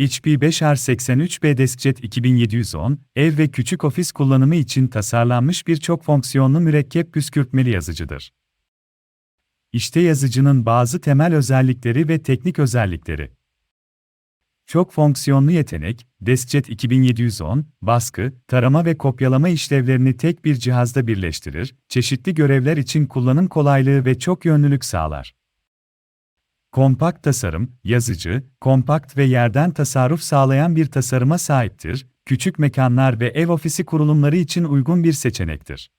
HP 5R83B DeskJet 2710, ev ve küçük ofis kullanımı için tasarlanmış bir çok fonksiyonlu mürekkep püskürtmeli yazıcıdır. İşte yazıcının bazı temel özellikleri ve teknik özellikleri. Çok fonksiyonlu yetenek, DeskJet 2710, baskı, tarama ve kopyalama işlevlerini tek bir cihazda birleştirir, çeşitli görevler için kullanım kolaylığı ve çok yönlülük sağlar. Kompakt tasarım, yazıcı, kompakt ve yerden tasarruf sağlayan bir tasarıma sahiptir, küçük mekanlar ve ev ofisi kurulumları için uygun bir seçenektir.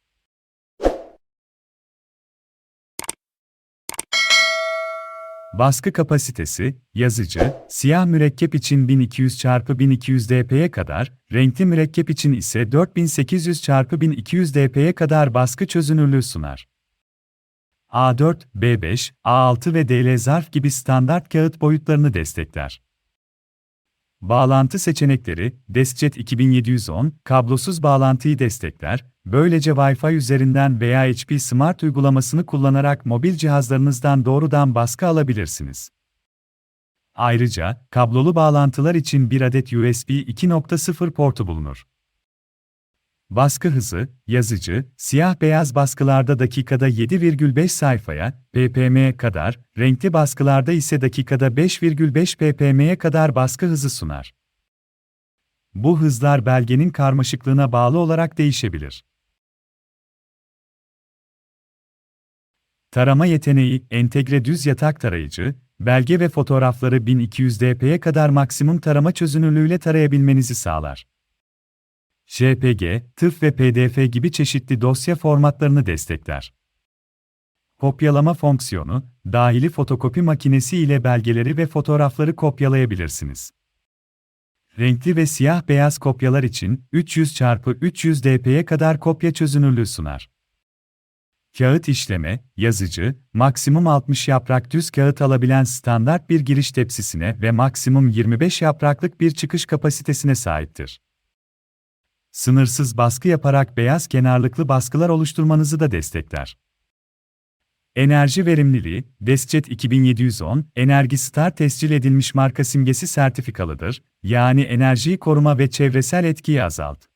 Baskı kapasitesi, yazıcı, siyah mürekkep için 1200 x 1200 dp'ye kadar, renkli mürekkep için ise 4800 x 1200 dp'ye kadar baskı çözünürlüğü sunar. A4, B5, A6 ve DL zarf gibi standart kağıt boyutlarını destekler. Bağlantı seçenekleri, DeskJet 2710, kablosuz bağlantıyı destekler, böylece Wi-Fi üzerinden veya HP Smart uygulamasını kullanarak mobil cihazlarınızdan doğrudan baskı alabilirsiniz. Ayrıca, kablolu bağlantılar için bir adet USB 2.0 portu bulunur. Baskı hızı, yazıcı, siyah-beyaz baskılarda dakikada 7,5 sayfaya, ppm'ye kadar, renkli baskılarda ise dakikada 5,5 ppm'ye kadar baskı hızı sunar. Bu hızlar belgenin karmaşıklığına bağlı olarak değişebilir. Tarama yeteneği, entegre düz yatak tarayıcı, belge ve fotoğrafları 1200 dp'ye kadar maksimum tarama çözünürlüğüyle tarayabilmenizi sağlar. JPG, TIFF ve PDF gibi çeşitli dosya formatlarını destekler. Kopyalama fonksiyonu, dahili fotokopi makinesi ile belgeleri ve fotoğrafları kopyalayabilirsiniz. Renkli ve siyah-beyaz kopyalar için 300 x 300 dp'ye kadar kopya çözünürlüğü sunar. Kağıt işleme, yazıcı, maksimum 60 yaprak düz kağıt alabilen standart bir giriş tepsisine ve maksimum 25 yapraklık bir çıkış kapasitesine sahiptir sınırsız baskı yaparak beyaz kenarlıklı baskılar oluşturmanızı da destekler. Enerji verimliliği, DeskJet 2710, Enerji Star tescil edilmiş marka simgesi sertifikalıdır, yani enerjiyi koruma ve çevresel etkiyi azalt.